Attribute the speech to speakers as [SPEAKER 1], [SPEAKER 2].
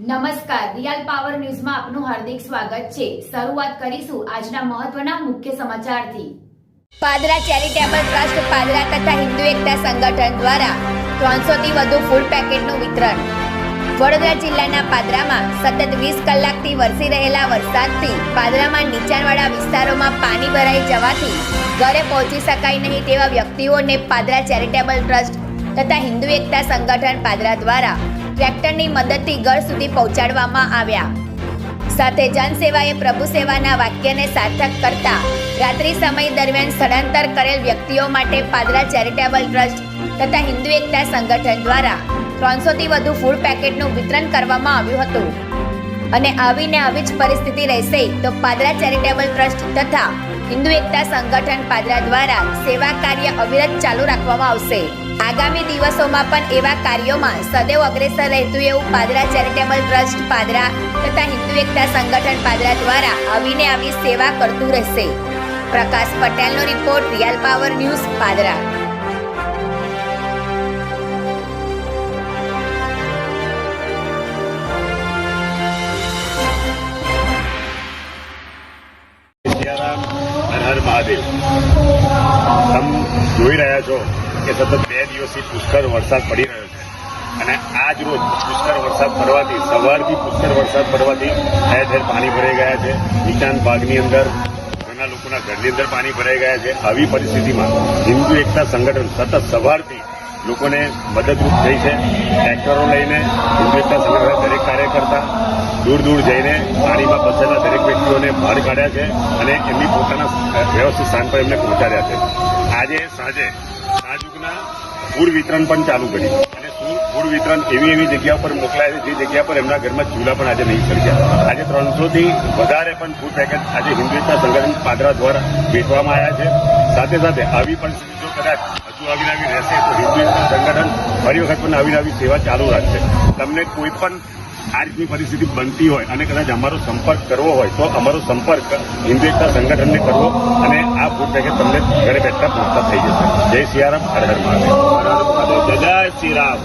[SPEAKER 1] નમસ્કાર. Real power ન્યૂઝમાં આપનું હાર્દિક સ્વાગત છે. શરૂઆત કરીશું આજના મહત્વના મુખ્ય સમાચારથી.
[SPEAKER 2] પાદરા ચેરિટેબલ ટ્રસ્ટ પાદરા તથા હિન્દુ એકતા સંગઠન દ્વારા ત્રણસો થી વધુ ફૂડ પેકેટનું વિતરણ. વડોદરા જિલ્લાના પાદરામાં સતત વીસ કલાકથી વરસી રહેલા વરસાદથી પાદરામાં નીચાણવાળા વિસ્તારોમાં પાણી ભરાઈ જવાથી ઘરે પહોંચી શકાય નહીં તેવા વ્યક્તિઓને પાદરા ચેરિટેબલ ટ્રસ્ટ તથા હિન્દુ એકતા સંગઠન પાદરા દ્વારા ટ્રેક્ટરની મદદથી ઘર સુધી પહોંચાડવામાં આવ્યા. સાથે જનસેવાએ પ્રભુ સેવાના વાક્યને સાર્થક કરતા રાત્રિ સમય દરમિયાન સ્થળાંતર કરેલ વ્યક્તિઓ માટે પાદરા ચેરિટેબલ ટ્રસ્ટ તથા હિન્દુ એકતા સંગઠન દ્વારા ત્રણસોથી વધુ ફૂડ પેકેટનું વિતરણ કરવામાં આવ્યું હતું. અને આવીને આવી જ પરિસ્થિતિ રહેશે તો પાદરા ચેરિટેબલ ટ્રસ્ટ તથા હિન્દુ એકતા સંગઠન પાદરા દ્વારા સેવા કાર્ય અવિરત ચાલુ રાખવામાં આવશે. આગામી દિવસોમાં પણ એવા કાર્યોમાં સદૈવ અગ્રેસર રહેતું એવું પાદરા ચેરિટેબલ ટ્રસ્ટ પાદરા તથા હિન્દુ એકતા સંગઠન પાદરા દ્વારા આવીને આવી સેવા કરતું રહેશે. પ્રકાશ પટેલનો report real power news Padra.
[SPEAKER 3] હર મહાદેવ. તમે જોઈ રહ્યા છો કે સતત બે દિવસથી પુષ્કળ વરસાદ પડી રહ્યો છે. અને આજ રોજ પુષ્કળ વરસાદ પડવાથી, સવારથી પુષ્કળ વરસાદ પડવાથી ઠેર ઠેર પાણી ભરાઈ ગયા છે. નીચાણ ભાગની અંદર ઘણા લોકોના ઘરની અંદર પાણી ભરાઈ ગયા છે. આવી પરિસ્થિતિમાં હિન્દુ એકતા સંગઠન સતત સવારથી લોકોને મદદરૂપ થઈ છે. ટ્રેક્ટરો લઈને હિન્દુ એકતા સંગઠનના દરેક કાર્યકર્તા દૂર દૂર જઈને પાણીમાં ફસેલા દરેક વ્યક્તિઓને બહાર કાઢ્યા છે અને એમની પોતાના વ્યવસ્થિત સ્થાન પર એમને પહોંચાડ્યા છે. આજે સાંજે સાંજુકના ફૂડ વિતરણ પણ ચાલુ કર્યું. અને ફૂડ વિતરણ એવી એવી જગ્યા પર મોકલાય છે, જે જગ્યા પર એમના ઘરમાં ચૂલા પણ આજે નહીં સર્જ્યા. આજે ત્રણસોથી વધારે પણ ફૂડ પેકેટ આજે હિન્દુ સંગઠન પાદરા દ્વારા વેચવામાં આવ્યા છે. સાથે સાથે આવી પણ જો કદાચ હજુ આવી આવી રહેશે, તો હિન્દુ સંગઠન ફરી વખત પણ આવી આવી સેવા ચાલુ રાખશે. તમને કોઈ પણ આ રીતની પરિસ્થિતિ બનતી હોય અને કદાચ અમારો સંપર્ક કરવો હોય, તો અમારો સંપર્ક હિન્દુ એકતા સંગઠનને કરવો અને આ ફૂડ પેકેજ તમને ઘરે બેઠા પહોંચતા થઈ જશે. જય સિયારામ, હર હર મહાદેવ. જય શ્રી રામ